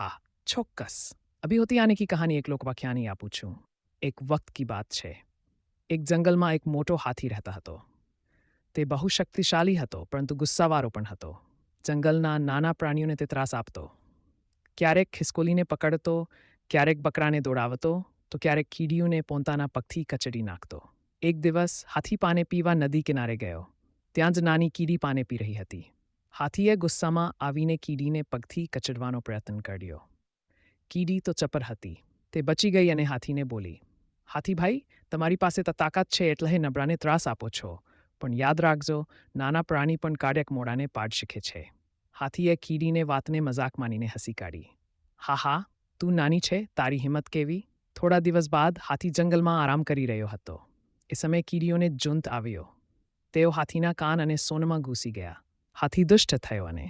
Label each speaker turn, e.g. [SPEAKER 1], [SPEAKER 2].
[SPEAKER 1] હા, ચોક્કસ. અભી હોતી આને કી કહાની એક લોકવાખ્યાની આપું છું. એક વક્ત કી બાત છે. એક જંગલમાં એક મોટો હાથી રહેતા હતો. તે બહુ શક્તિશાળી હતો, પરંતુ ગુસ્સાવાળો પણ હતો. જંગલના નાના પ્રાણીઓને તે ત્રાસ આપતો. ક્યારેક ખિસકોલીને પકડતો, ક્યારેક બકરાને દોડાવતો, તો ક્યારેક કીડીઓને પોતાના પગથી કચડી નાખતો. એક દિવસ હાથી પાને પીવા નદી કિનારે ગયો. ત્યાં જ નાની કીડી પાને પી રહી હતી. હાથીએ ગુસ્સામાં આવીને કીડીને પગથી કચડવાનો પ્રયત્ન કર્યો. કીડી તો ચપર હતી, તે બચી ગઈ અને હાથીને બોલી, હાથીભાઈ, તમારી પાસે તો તાકાત છે એટલે હે નબળાને ત્રાસ આપો છો, પણ યાદ રાખજો, નાના પ્રાણી પણ કાર્યક મોડાને પાડ શીખે છે. હાથીએ કીડીને વાતને મજાક માનીને હસી કાઢી. હા હા, તું નાની છે, તારી હિંમત કેવી? થોડા દિવસ બાદ હાથી જંગલમાં આરામ કરી રહ્યો હતો. એ સમયે કીડીઓને જુંત આવ્યો. તેઓ હાથીના કાન અને સોનમાં ઘૂસી ગયા. હાથી દુષ્ટ થયો અને